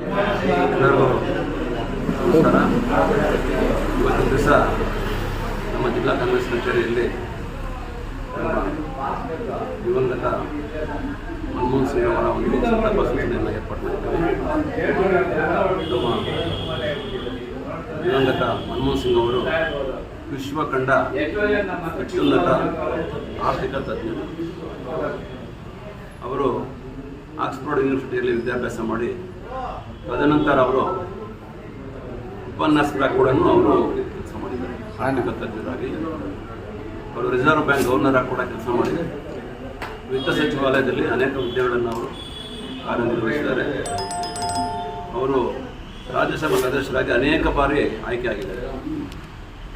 ಎಲ್ಲರಿಗೂ ನಮಸ್ಕಾರ ಇವತ್ತಿನ ದಿವಸ ನಮ್ಮ ಜಿಲ್ಲಾ ಕಾಂಗ್ರೆಸ್ ಕಚೇರಿಯಲ್ಲಿ ನಮ್ಮ ದಿವಂಗತ ಮನಮೋಹನ್ ಸಿಂಗ್ ಅವರ ಒಂದು ಸಂತಾಪ ಸೂಚನೆಯನ್ನು ಏರ್ಪಾಡು ಮಾಡಿದ್ದೇವೆ ನಮ್ಮ ದಿವಂಗತ ಮನಮೋಹನ್ ಸಿಂಗ್ ಅವರು ವಿಶ್ವ ಕಂಡ ಅತ್ಯುನ್ನತ ಆರ್ಥಿಕ ತಜ್ಞರು ಅವರು ಆಕ್ಸ್ಫೋರ್ಡ್ ಯೂನಿವರ್ಸಿಟಿಯಲ್ಲಿ ವಿದ್ಯಾಭ್ಯಾಸ ಮಾಡಿ ತದನಂತರ ಅವರು ಉಪನ್ಯಾಸಕರಾಗಿ ಕೂಡ ಅವರು ಕೆಲಸ ಮಾಡಿದ್ದಾರೆ ಆರ್ಥಿಕ ಅವರು ರಿಸರ್ವ್ ಬ್ಯಾಂಕ್ ಗವರ್ನರ್ ಆಗಿ ಕೂಡ ಕೆಲಸ ಮಾಡಿದ್ದಾರೆ. ವಿತ್ತ ಸಚಿವಾಲಯದಲ್ಲಿ ಅನೇಕ ಹುದ್ದೆಗಳನ್ನು ಅವರು ಕಾರ್ಯನಿರ್ವಹಿಸಿದ್ದಾರೆ. ಅವರು ರಾಜ್ಯಸಭಾ ಸದಸ್ಯರಾಗಿ ಅನೇಕ ಬಾರಿ ಆಯ್ಕೆಯಾಗಿದ್ದಾರೆ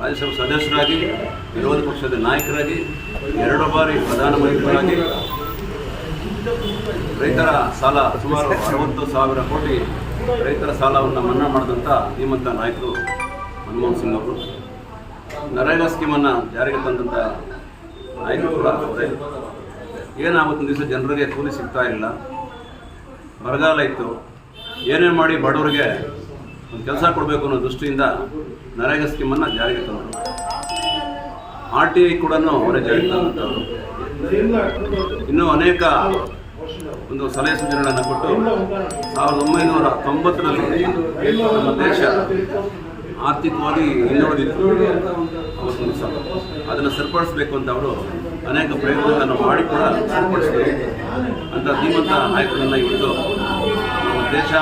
ರಾಜ್ಯಸಭಾ ಸದಸ್ಯರಾಗಿ, ವಿರೋಧ ಪಕ್ಷದ ನಾಯಕರಾಗಿ, ಎರಡು ಬಾರಿ ಪ್ರಧಾನಮಂತ್ರಿಗಳಾಗಿ ರೈತರ ಸಾಲ ಸುಮಾರು ಅರವತ್ತು ಸಾವಿರ ಕೋಟಿ ರೈತರ ಸಾಲವನ್ನು ಮನ್ನಾ ಮಾಡಿದಂಥ ಧೀಮಂತ ನಾಯಕರು ಮನಮೋಹನ್ ಸಿಂಗ್ ಅವರು. ನರೇಗಾ ಸ್ಕೀಮನ್ನು ಜಾರಿಗೆ ತಂದಂಥ ನಾಯಕರು ಕೂಡ ಅವರೇ. ಏನಾಗುತ್ತೆ ದಿವಸ ಜನರಿಗೆ ಕೂಲಿ ಸಿಗ್ತಾ ಇಲ್ಲ. ಬರಗಾಲ ಇತ್ತು. ಏನೇ ಮಾಡಿ ಬಡವರಿಗೆ ಒಂದು ಕೆಲಸ ಕೊಡಬೇಕು ಅನ್ನೋ ದೃಷ್ಟಿಯಿಂದ ನರೇಗಾ ಸ್ಕೀಮನ್ನು ಜಾರಿಗೆ ತಂದರು. ಆರ್ ಟಿ ಐ ಕೂಡ ಅವರೇ ಜಾರಿಗೆ ತಂದಂಥವ್ರು ಇನ್ನೂ ಅನೇಕ ಒಂದು ಸಲಹೆ ಸೂಚನೆಗಳನ್ನು ಕೊಟ್ಟು ಸಾವಿರದ ಒಂಬೈನೂರ ತೊಂಬತ್ತರಲ್ಲಿ ನಮ್ಮ ದೇಶ ಆರ್ಥಿಕವಾಗಿ ದಿವಸ ಅದನ್ನು ಸರಿಪಡಿಸಬೇಕು ಅಂತ ಅವರು ಅನೇಕ ಪ್ರಯತ್ನಗಳನ್ನು ಮಾಡಿ ಕೂಡ ಸರಿಪಡಿಸಿದರು. ಅಂತ ಧೀಮಂತ ನಾಯಕರನ್ನು ಇವತ್ತು ನಮ್ಮ ದೇಶ,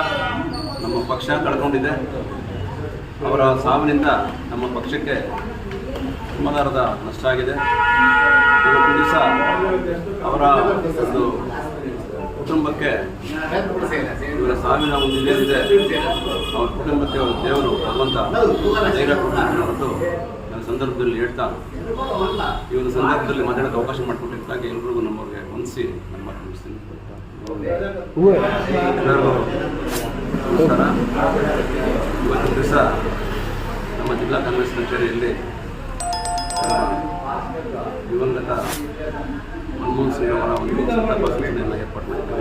ನಮ್ಮ ಪಕ್ಷ ಕಳ್ಕೊಂಡಿದೆ ಅವರ ಸಾವಿನಿಂದ ನಮ್ಮ ಪಕ್ಷಕ್ಕೆ ಸುಮಾರದ ನಷ್ಟ ಆಗಿದೆ. ಇವತ್ತು ದಿವಸ ಅವರ ಒಂದು ಕುಟುಂಬಕ್ಕೆ ಇವರ ಸಾವಿನ ಒಂದು ಇದೇನಿದೆ ಅವರ ಕುಟುಂಬಕ್ಕೆ ಒಂದು ದೇವರು ಭಗವಂತ ಧೈರ್ಯ ಕೊಟ್ಟು ನನ್ನ ಸಂದರ್ಭದಲ್ಲಿ ಹೇಳ್ತಾ ಈ ಒಂದು ಸಂದರ್ಭದಲ್ಲಿ ಮಾತಾಡೋಕ್ಕೆ ಅವಕಾಶ ಮಾಡಿಕೊಟ್ಟಿದ್ದಾಗ ಎಲ್ರಿಗೂ ನಮ್ಮವ್ರಿಗೆ ಹೊಂದಿಸಿ ನಮ್ಮ ಮಾತು ಮುಗಿಸ್ತೀನಿ. ಎಲ್ಲರಿಗೂ ನಮಸ್ಕಾರ. ಇವತ್ತು ದಿವಸ ನಮ್ಮ ಜಿಲ್ಲಾ ಕಾಂಗ್ರೆಸ್ ಕಚೇರಿಯಲ್ಲಿ ದಿವಂಗತ ಮನಮೋಹನ್ ಸಿಂಗ್ ಅವರ ಒಂದು ಸಂತಾಪ ಏರ್ಪಾಡು ಮಾಡಿದ್ದೇವೆ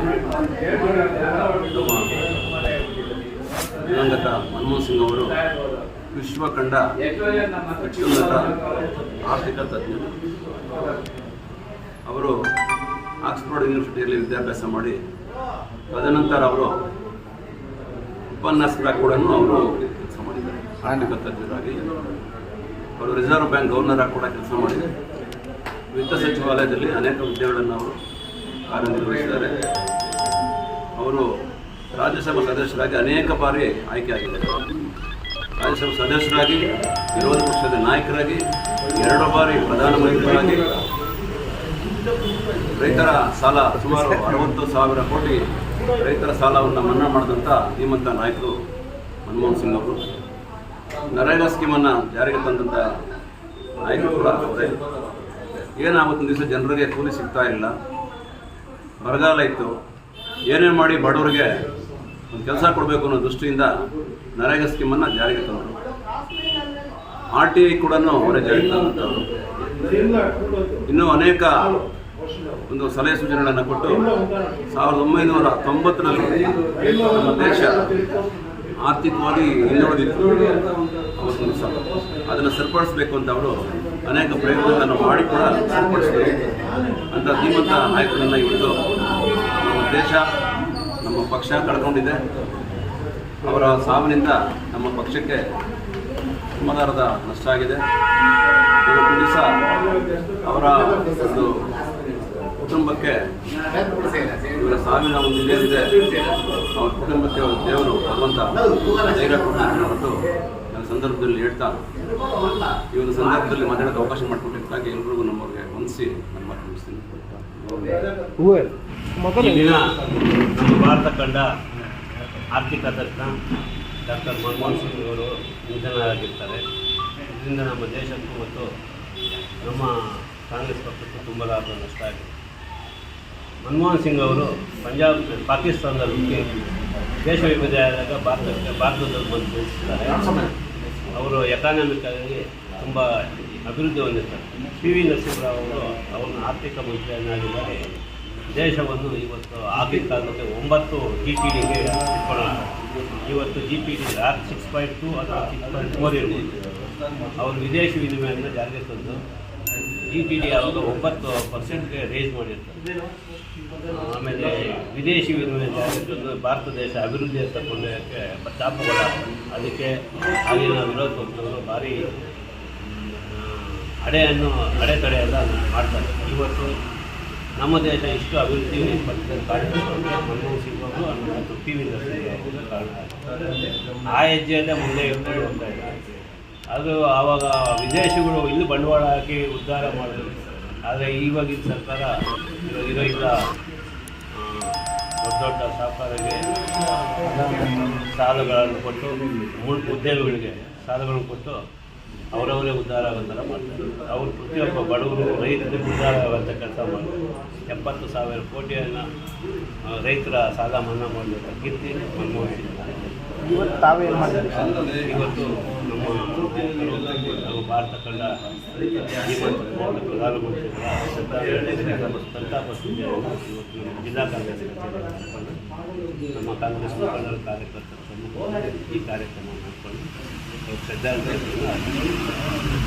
ದಿವಂಗತ ಮನಮೋಹನ್ ಸಿಂಗ್ ಅವರು ವಿಶ್ವ ಕಂಡ ಅತ್ಯುನ್ನತ ಆರ್ಥಿಕ ತಜ್ಞರು ಅವರು ಆಕ್ಸ್ಫರ್ಡ್ ಯೂನಿವರ್ಸಿಟಿಯಲ್ಲಿ ವಿದ್ಯಾಭ್ಯಾಸ ಮಾಡಿ ತದನಂತರ ಅವರು ಉಪನ್ಯಾಸಕರಾಗಿ ಕೂಡ ಅವರು ಕೆಲಸ ಮಾಡಿದ್ದಾರೆ ಆರ್ಥಿಕ ತಜ್ಞರಾಗಿ ಅವರು ರಿಸರ್ವ್ ಬ್ಯಾಂಕ್ ಗವರ್ನರ್ ಆಗಿ ಕೂಡ ಕೆಲಸ ಮಾಡಿದೆ. ವಿತ್ತ ಸಚಿವಾಲಯದಲ್ಲಿ ಅನೇಕ ಹುದ್ದೆಗಳನ್ನು ಅವರು ಕಾರ್ಯನಿರ್ವಹಿಸಿದ್ದಾರೆ. ಅವರು ರಾಜ್ಯಸಭಾ ಸದಸ್ಯರಾಗಿ ಅನೇಕ ಬಾರಿ ಆಯ್ಕೆಯಾಗಿದ್ದಾರೆ ರಾಜ್ಯಸಭಾ ಸದಸ್ಯರಾಗಿ, ವಿರೋಧ ಪಕ್ಷದ ನಾಯಕರಾಗಿ, ಎರಡು ಬಾರಿ ಪ್ರಧಾನಮಂತ್ರಿಗಳಾಗಿ ರೈತರ ಸಾಲ ಸುಮಾರು ಅರವತ್ತು ಸಾವಿರ ಕೋಟಿ ರೈತರ ಸಾಲವನ್ನು ಮನ್ನಾ ಮಾಡಿದಂಥ ಧೀಮಂತ ನಾಯಕರು ಮನಮೋಹನ್ ಸಿಂಗ್ ಅವರು. ನರೇಗಾ ಸ್ಕೀಮನ್ನು ಜಾರಿಗೆ ತಂದಂತ ನಾಯಕರು ಕೂಡ ಅವರೇ. ಏನಾವತ್ತಿನ ದಿವಸ ಜನರಿಗೆ ಕೂಲಿ ಸಿಗ್ತಾ ಇಲ್ಲ. ಬರಗಾಲ ಇತ್ತು. ಏನೇ ಮಾಡಿ ಬಡವರಿಗೆ ಒಂದು ಕೆಲಸ ಕೊಡಬೇಕು ಅನ್ನೋ ದೃಷ್ಟಿಯಿಂದ ನರೇಗಾ ಸ್ಕೀಮನ್ನು ಜಾರಿಗೆ ತಂದರು. ಆರ್ ಟಿ ಐ ಕೂಡ ಅವರೇ ಜಾರಿಗೆ ತಂದಂಥವ್ರು ಇನ್ನೂ ಅನೇಕ ಒಂದು ಸಲಹೆ ಸೂಚನೆಗಳನ್ನು ಕೊಟ್ಟು ಸಾವಿರದ ಒಂಬೈನೂರ ತೊಂಬತ್ತರಲ್ಲಿ ನಮ್ಮ ದೇಶ ಆರ್ಥಿಕವಾಗಿ ಹಿಂದುಳಿದಿತ್ತು ಅದನ್ನು ಸರಿಪಡಿಸಬೇಕು ಅಂತ ಅವರು ಅನೇಕ ಪ್ರಯತ್ನಗಳನ್ನು ಮಾಡಿ ಕೂಡ ಸರಿಪಡಿಸಿದರು ಅಂತ ಧೀಮಂತ ನಾಯಕರನ್ನು ಇವತ್ತು ನಮ್ಮ ದೇಶ, ನಮ್ಮ ಪಕ್ಷ ಕಳ್ಕೊಂಡಿದೆ. ಅವರ ಸಾವಿನಿಂದ ನಮ್ಮ ಪಕ್ಷಕ್ಕೆ ಸಮಾಧಾನದ ನಷ್ಟ ಆಗಿದೆ. ಇವತ್ತು ದಿವಸ ಅವರ ಒಂದು ಕುಟುಂಬಕ್ಕೆ ಇವರ ಸಾವಿನ ಒಂದು ಇದೇನಿದೆ ಅವ್ರ ಕುಟುಂಬಕ್ಕೆ ಒಂದು ದೇವರು ಭಗವಂತ ಧೈರ್ಯ ಕೊಡ್ತಾನೆ ಹೊರತು ನನ್ನ ಸಂದರ್ಭದಲ್ಲಿ ಹೇಳ್ತಾ ಈ ಒಂದು ಸಂದರ್ಭದಲ್ಲಿ ಮಾತಾಡೋಕೆ ಅವಕಾಶ ಮಾಡಿಕೊಟ್ಟಿದ್ದಕ್ಕಾಗಿ ಎಲ್ರಿಗೂ ನಮ್ಮವ್ರಿಗೆ ಹೊಂದಿಸಿ ನನ್ನ ಮಾತು ಮುಗಿಸ್ತೀನಿ. ಇಲ್ಲಿನ ನಮ್ಮ ಭಾರತ ಕಂಡ ಆರ್ಥಿಕ ತಜ್ಞ ಡಾಕ್ಟರ್ ಮನಮೋಹನ್ ಸಿಂಗ್ ಅವರು ನಿಧನರಾಗಿರ್ತಾರೆ. ಇದರಿಂದ ನಮ್ಮ ದೇಶಕ್ಕೂ ಮತ್ತು ನಮ್ಮ ಕಾಂಗ್ರೆಸ್ ಪಕ್ಷಕ್ಕೂ ತುಂಬ ಲಾಭ ನಷ್ಟ ಆಗಿದೆ. ಮನಮೋಹನ್ ಸಿಂಗ್ ಅವರು ಪಂಜಾಬ್ ಪಾಕಿಸ್ತಾನದಲ್ಲಿ ಹುಟ್ಟಿ ದೇಶ ವಿಭಜನೆ ಆದಾಗ ಭಾರತಕ್ಕೆ ಭಾರತದಲ್ಲಿ ಬಂದು ಬೆಳೆಸಿದ್ದಾರೆ ಅವರು ಎಕಾನಮಿಕ್ ಆಗಿ ತುಂಬ ಅಭಿವೃದ್ಧಿ ಹೊಂದಿರ್ತಾರೆ. ಪಿ ವಿ ನರಸಿಂಹರಾವ್ ಅವರು ಅವರನ್ನು ಆರ್ಥಿಕ ಮಂತ್ರಿಯನ್ನಾಗಿ ಮಾಡಿ ದೇಶವನ್ನು ಇವತ್ತು ಆಗಿನ ಕಾಲದಲ್ಲಿ ಒಂಬತ್ತು ಜಿ ಪಿ ಡಿಗೆ ಇಟ್ಕೊಳ್ಳೋಣ. ಇವತ್ತು G P D R six point two ಅಥವಾ ಸಿಕ್ಸ್ ಪಾಯಿಂಟ್ ಫೋರ್ ಇರ್ಬೋದು. ಅವರು ವಿದೇಶಿ ವಿನಿಮಯವನ್ನು ಜಾರಿಗೆ ತಂದು ಜಿ ಟಿ ಡಿ ಯಾವಾಗ ಒಂಬತ್ತು ಪರ್ಸೆಂಟ್ಗೆ ರೇಸ್ ಮಾಡಿರ್ತಾರೆ. ಆಮೇಲೆ ವಿದೇಶಿ ವಿನಿಮಯ ಜಾಗದ ಭಾರತ ದೇಶ ಅಭಿವೃದ್ಧಿ ಅಂತ ಕೊಂಡೊಯ್ಯೋಕ್ಕೆ ಚಾಪುಗಳ ಅದಕ್ಕೆ ಅಲ್ಲಿನ ವಿರೋಧ ಪಕ್ಷಗಳು ಭಾರಿ ಅಡೆ ಅಡೆಯನ್ನು ಅಡೆತಡೆಯೆಲ್ಲ ಮಾಡ್ತಾರೆ. ಇವತ್ತು ನಮ್ಮ ದೇಶ ಇಷ್ಟು ಅಭಿವೃದ್ಧಿ ಪಡೆದ ಕಾರಣ ಮನಮೋಹನ್ ಸಿಂಗ್ ಅವರು ಪಿ ವಿ ಕಾರಣ. ಆ ಹೆಜ್ಜೆಯಲ್ಲೇ ಮುಂದೆ ಇರ್ತಾರೆ ಅದು ಆವಾಗ ವಿದೇಶಿಗಳು ಇಲ್ಲಿ ಬಂಡವಾಳ ಹಾಕಿ ಉದ್ಧಾರ ಮಾಡಿದ್ರು. ಆದರೆ ಇವಾಗಿನ ಸರ್ಕಾರ ಇರೋ ಇರೋ ದೊಡ್ಡ ದೊಡ್ಡ ಸಹಕಾರಿಗೆ ಸಾಲಗಳನ್ನು ಕೊಟ್ಟು ಉದ್ಯೋಗಗಳಿಗೆ ಸಾಲಗಳನ್ನು ಕೊಟ್ಟು ಅವರವರೇ ಉದ್ಧಾರ ಆಗೋ ಥರ ಮಾಡ್ತಾರೆ. ಅವರು ಪ್ರತಿಯೊಬ್ಬ ಬಡವರು ರೈತರಿಗೆ ಉದ್ಧಾರ ಆಗುವಂಥ ಕೆಲಸ ಮಾಡ್ತಾರೆ. ಎಪ್ಪತ್ತು ಸಾವಿರ ಕೋಟಿಯನ್ನು ರೈತರ ಸಾಲ ಮನ್ನಾ ಮಾಡಬೇಕು ಕೀರ್ತಿ ಮನಮೋಹನ್ ಸಿಂಗ್ ಇವತ್ತು ತಾವೇನು ಮಾಡಿದ್ರಿ? ಇವತ್ತು ನಮ್ಮ ಭಾರತ ಕಂಡ ಪ್ರಧಾನಮಂತ್ರಿಗಳ ಸಂತಾಪ ಜಿಲ್ಲಾ ಕಾಂಗ್ರೆಸ್ ನಮ್ಮ ಕಾಂಗ್ರೆಸ್ ಮುಖಂಡರ ಕಾರ್ಯಕರ್ತರ ಈ ಕಾರ್ಯಕ್ರಮ ಮಾಡಿಕೊಂಡು ಶ್ರದ್ಧಾಂಜಲಿಯನ್ನು.